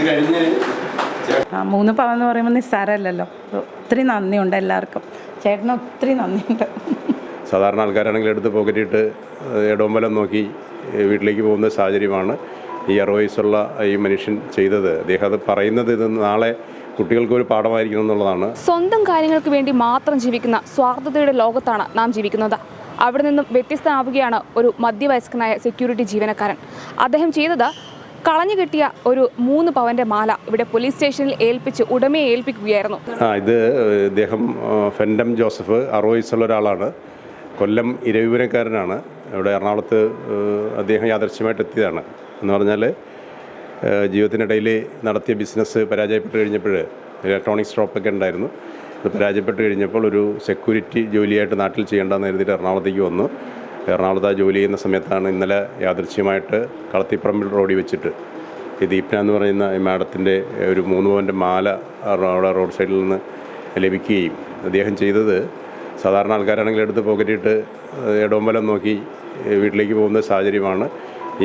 ഇത് കഴിഞ്ഞ് ആ, മൂന്ന് പവൻ എന്ന് പറയുമ്പോൾ നിസ്സാരമല്ലല്ലോ. ഒത്തിരി നന്ദിയുണ്ട് എല്ലാവർക്കും. ചേട്ടന് ഒത്തിരി നന്ദിയുണ്ട്. സാധാരണ ആൾക്കാരാണെങ്കിൽ എടുത്ത് പോക്കറ്റിട്ട് ഇടവമ്പലം നോക്കി വീട്ടിലേക്ക് പോകുന്ന സാഹചര്യമാണ് ഈ അറു വയസ്സുള്ള ഈ മനുഷ്യൻ ചെയ്തത്. അദ്ദേഹം അത് പറയുന്നത് ഇത് നാളെ കുട്ടികൾക്ക് ഒരു പാഠമായിരിക്കണം എന്നുള്ളതാണ്. സ്വന്തം കാര്യങ്ങൾക്ക് വേണ്ടി മാത്രം ജീവിക്കുന്ന സ്വാർത്ഥതയുടെ ലോകത്താണ് നാം ജീവിക്കുന്നത്. അവിടെ നിന്നും വ്യത്യസ്തനാവുകയാണ് ഒരു മധ്യവയസ്കനായ സെക്യൂരിറ്റി ജീവനക്കാരൻ. അദ്ദേഹം ചെയ്തത് കളഞ്ഞു കിട്ടിയ ഒരു മൂന്ന് പവന്റെ മാല ഇവിടെ പോലീസ് സ്റ്റേഷനിൽ ഏൽപ്പിച്ച് ഉടമയെ ഏൽപ്പിക്കുകയായിരുന്നു. ആ ഇത് ഇദ്ദേഹം ഫെൻഡം ജോസഫ് അറോയിസ് വയസ്സുള്ള ഒരാളാണ്. കൊല്ലം ഇരവിപുരക്കാരനാണ് ഇവിടെ എറണാകുളത്ത് അദ്ദേഹം യാദർശ്യമായിട്ട് എത്തിയതാണ്. എന്ന് പറഞ്ഞാൽ ജീവിതത്തിനിടയിൽ നടത്തിയ ബിസിനസ് പരാജയപ്പെട്ട് കഴിഞ്ഞപ്പോൾ ഇലക്ട്രോണിക്സ് ഷോപ്പൊക്കെ ഉണ്ടായിരുന്നു. അത് പരാജയപ്പെട്ട് കഴിഞ്ഞപ്പോൾ ഒരു സെക്യൂരിറ്റി ജോലിയായിട്ട് നാട്ടിൽ ചെയ്യേണ്ടെന്ന് കരുതിയിട്ട് എറണാകുളത്തേക്ക് വന്നു. എറണാകുളത്ത് ജോലി ചെയ്യുന്ന സമയത്താണ് ഇന്നലെ യാദൃശ്യമായിട്ട് കളത്തിപ്പറമ്പിൽ റോഡിൽ വെച്ചിട്ട്. ഈ ദീപ്ന എന്ന് പറയുന്ന മാഡത്തിന്റെ ഒരു മൂന്ന് പവന്റെ മാല അവിടെ റോഡ് സൈഡിൽ നിന്ന് ലഭിക്കുകയും അദ്ദേഹം ചെയ്തത് സാധാരണ ആൾക്കാരാണെങ്കിൽ എടുത്ത് പോക്കറ്റിട്ട് ഇടവമ്പലം നോക്കി വീട്ടിലേക്ക് പോകുന്ന സാഹചര്യമാണ്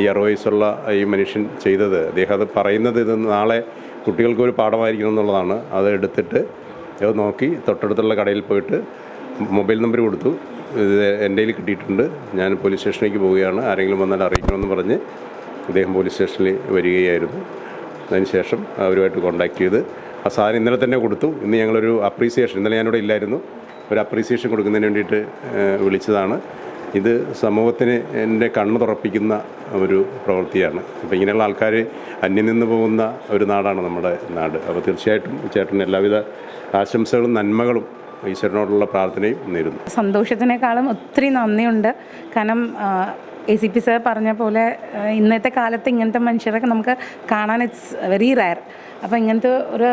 ഈ അറുപത് വയസ്സുള്ള ഈ മനുഷ്യൻ ചെയ്തത്. അദ്ദേഹം അത് പറയുന്നത് ഇത് നാളെ കുട്ടികൾക്ക് ഒരു പാഠമായിരിക്കണം എന്നുള്ളതാണ്. അത് എടുത്തിട്ട് അത് നോക്കി തൊട്ടടുത്തുള്ള കടയിൽ പോയിട്ട് മൊബൈൽ നമ്പർ കൊടുത്തു. ഇത് എന്റെ കയ്യിൽ കിട്ടിയിട്ടുണ്ട്. ഞാൻ പോലീസ് സ്റ്റേഷനിലേക്ക് പോവുകയാണ്. ആരെങ്കിലും വന്നാൽ അറിയിക്കണമെന്ന് പറഞ്ഞ് അദ്ദേഹം പോലീസ് സ്റ്റേഷനിൽ വരികയായിരുന്നു. അതിനുശേഷം അവരുമായിട്ട് കോൺടാക്ട് ചെയ്ത് ആ സാധനം ഇന്നലെ തന്നെ കൊടുത്തു. ഇന്ന് ഞങ്ങളൊരു അപ്രീസിയേഷൻ ഇന്നലെ ഞാനിവിടെ ഇല്ലായിരുന്നു. ഒരു അപ്രീസിയേഷൻ കൊടുക്കുന്നതിന് വേണ്ടിയിട്ട് വിളിച്ചതാണ്. ഇത് സമൂഹത്തിന് എന്റെ കണ്ണ് തുറപ്പിക്കുന്ന ഒരു പ്രവൃത്തിയാണ്. അപ്പോൾ ഇങ്ങനെയുള്ള ആൾക്കാർ അന്യം നിന്ന് പോകുന്ന ഒരു നാടാണ് നമ്മുടെ നാട്. അപ്പോൾ തീർച്ചയായിട്ടും ചേട്ടൻ എല്ലാവിധ ആശംസകളും നന്മകളും ഈശ്വരനോടുള്ള പ്രാർത്ഥനയും നേരുന്നു. സന്തോഷത്തിനേക്കാളും ഒത്തിരി നന്ദിയുണ്ട്. കാരണം എ സി പി സാർ പറഞ്ഞ പോലെ ഇന്നത്തെ കാലത്ത് ഇങ്ങനത്തെ മനുഷ്യരൊക്കെ നമുക്ക് കാണാൻ ഇറ്റ്സ് വെരി റയർ അപ്പോൾ ഇങ്ങനത്തെ ഒരു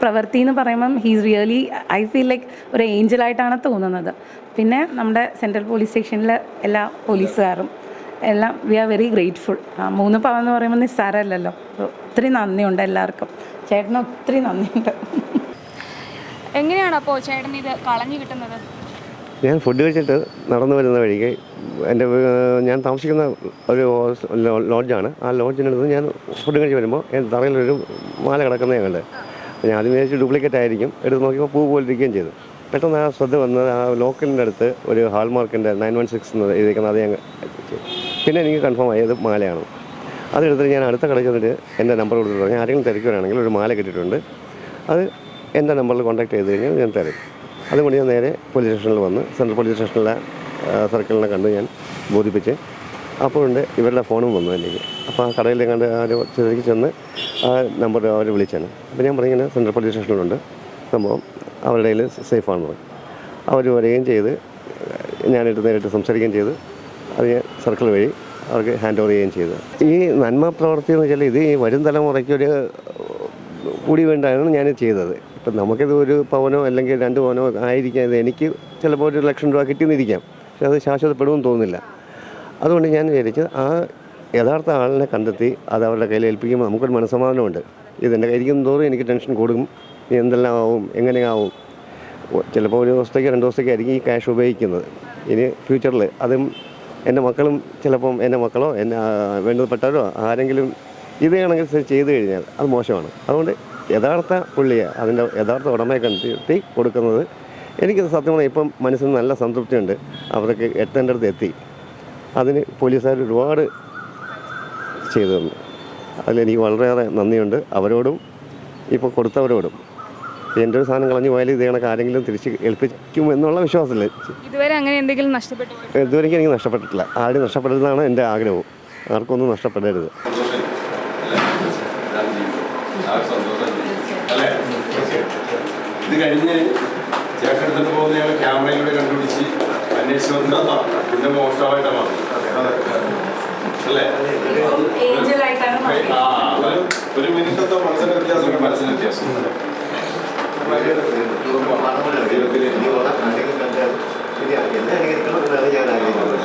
പ്രവൃത്തി എന്ന് പറയുമ്പം he's really I feel like ഒരു ഏഞ്ചലായിട്ടാണ് തോന്നുന്നത്. പിന്നെ നമ്മുടെ സെൻട്രൽ പോലീസ് സ്റ്റേഷനിലെ എല്ലാ പോലീസുകാരും എല്ലാം വി ആർ വെരി ഗ്രേറ്റ്ഫുൾ മൂന്ന് പവൻ എന്ന് പറയുമ്പോൾ നിസ്സാരമല്ലല്ലോ. ഒത്തിരി നന്ദിയുണ്ട് എല്ലാവർക്കും. ചേട്ടന് ഒത്തിരി നന്ദിയുണ്ട്. എങ്ങനെയാണ് അപ്പോൾ ചേട്ടൻ ഇത് കളഞ്ഞു കിട്ടുന്നത്? ഞാൻ ഫുഡ് കഴിച്ചിട്ട് നടന്നു വരുന്ന വഴിക്ക് എന്റെ ഞാൻ താമസിക്കുന്ന ഒരു ലോഡ്ജാണ്. ആ ലോഡ്ജിനടുത്ത് ഞാൻ ഫുഡ് കഴിച്ച് വരുമ്പോൾ എന്റെ തറയിലൊരു മാല കിടക്കുന്ന അപ്പോൾ ഞാൻ ആദ്യം വിചാരിച്ച് ഡ്യൂപ്ലിക്കേറ്റ് ആയിരിക്കും. എടുത്ത് നോക്കിയപ്പോൾ പൂ പോലിരിക്കുകയും ചെയ്തു. പെട്ടെന്ന് ആ ശ്രദ്ധ വന്നത് ആ ലോക്കലിന്റെ അടുത്ത് ഒരു ഹാൾമാർക്കിന്റെ നയൻ വൺ സിക്സ് എന്ന് എഴുതിയിരിക്കുന്നത് അത് ഞാൻ പിന്നെ എനിക്ക് കൺഫേം ആയത് മാലയാണ്. അതെടുത്തിട്ട് ഞാൻ അടുത്ത കടയിൽ ചെന്നിട്ട് എന്റെ നമ്പർ കൊടുത്തിട്ട് ആരെങ്കിലും തിരക്കുകയാണെങ്കിൽ ഒരു മാല കിട്ടിയിട്ടുണ്ട്. അത് എന്റെ നമ്പറിൽ കോൺടാക്ട് ചെയ്ത് കഴിഞ്ഞാൽ ഞാൻ തരും അതുകൊണ്ട് ഞാൻ നേരെ പോലീസ് സ്റ്റേഷനിൽ വന്ന് സെൻട്രൽ പോലീസ് സ്റ്റേഷനിലെ സർക്കിളിനെ കണ്ട് ഞാൻ ബോധിപ്പിച്ച് അപ്പോഴുണ്ട് ഇവരുടെ ഫോണും വന്നു എനിക്ക് അപ്പോൾ ആ കടയിൽ കണ്ട് ആ ഒരു ചെറിയ ചെന്ന് ആ നമ്പർ അവർ വിളിച്ചാണ് അപ്പോൾ ഞാൻ പറഞ്ഞിങ്ങനെ സെൻട്രൽ പോലീസ് സ്റ്റേഷനിലുണ്ട് സംഭവം അവരുടെ കയ്യിൽ സേഫാണെന്ന് പറഞ്ഞു അവർ വരികയും ചെയ്ത് ഞാനിട്ട് നേരിട്ട് സംസാരിക്കുകയും ചെയ്ത് അത് ഞാൻ സർക്കിൾ വഴി അവർക്ക് ഹാൻഡ് ഓവർ ചെയ്യുകയും ചെയ്തു ഈ നന്മ പ്രവൃത്തി എന്ന് വെച്ചാൽ ഇത് ഈ വരും തലമുറയ്ക്കൊരു കൂടി വേണ്ടായിരുന്നു ഞാൻ ചെയ്തത് ഇപ്പം നമുക്കിത് ഒരു പവനോ അല്ലെങ്കിൽ രണ്ട് പവനോ ആയിരിക്കാം. ഇത് എനിക്ക് ചിലപ്പോൾ ഒരു ലക്ഷം രൂപ കിട്ടിയെന്നിരിക്കാം. പക്ഷെ അത് ശാശ്വതപ്പെടുമെന്ന് തോന്നുന്നില്ല. അതുകൊണ്ട് ഞാൻ വിചാരിച്ചത് ആ യഥാർത്ഥ ആളിനെ കണ്ടെത്തി അത് അവരുടെ കയ്യിൽ ഏൽപ്പിക്കുമ്പോൾ നമുക്കൊരു മനസ്സമാധാനമുണ്ട്. ഇതെന്റെ കയ്യിരിക്കും തോറും എനിക്ക് ടെൻഷൻ കൂടും. എന്തെല്ലാം ആവും? എങ്ങനെയാവും ചിലപ്പോൾ ഒരു ദിവസത്തേക്ക് രണ്ട് ദിവസത്തേക്ക് ആയിരിക്കും ഈ ക്യാഷ് ഉപയോഗിക്കുന്നത്. ഇനി ഫ്യൂച്ചറിൽ അതും എന്റെ മക്കളും ചിലപ്പം എന്റെ മക്കളോ എന്നെ വേണ്ടപ്പെട്ടവരോ ആരെങ്കിലും ഇത് കണക്ക് ചെയ്തു കഴിഞ്ഞാൽ അത് മോശമാണ്. അതുകൊണ്ട് യഥാർത്ഥ പുള്ളിയെ അതിന്റെ യഥാർത്ഥ ഉടമയെ കണ്ടെത്തി കൊടുക്കുന്നത് എനിക്ക് സത്യം പറഞ്ഞാൽ ഇപ്പം മനസ്സിന് നല്ല സംതൃപ്തിയുണ്ട്. അവർക്ക് എത്തേണ്ടടുത്ത് എത്തി. അതിന് പോലീസുകാർ ഒരുപാട് ചെയ്തു തന്നു. അതിലെനിക്ക് വളരെയേറെ നന്ദിയുണ്ട്. അവരോടും ഇപ്പോൾ കൊടുത്തവരോടും. എന്റെ ഒരു സാധനം കളഞ്ഞു പോയാൽ ഇത് കണക്ക് ആരെങ്കിലും തിരിച്ച് ഏൽപ്പിക്കും എന്നുള്ള വിശ്വാസമില്ല. ഇതുവരെ അങ്ങനെ എന്തെങ്കിലും നഷ്ടപ്പെട്ടു ഇതുവരെ എനിക്ക് നഷ്ടപ്പെട്ടിട്ടില്ല. ആരും നഷ്ടപ്പെടരുതെന്നാണ് എന്റെ ആഗ്രഹവും. ആർക്കൊന്നും നഷ്ടപ്പെടരുത്. അല്ലേ? ഇത് കഴിഞ്ഞ് ചേട്ടടുത്ത് പോകുന്ന ഞങ്ങൾ ക്യാമറയിലൂടെ കണ്ടുപിടിച്ച് അന്വേഷിച്ചു വന്നതാ. പിന്നെ മോശമായിട്ടാ മാറി അല്ലേ? ആ ഒരു മിനിറ്റത്തെ മനസ്സിന് വ്യത്യാസം മനസ്സിന് വ്യത്യാസം. ഞാൻ ആഗ്രഹിക്കുന്നു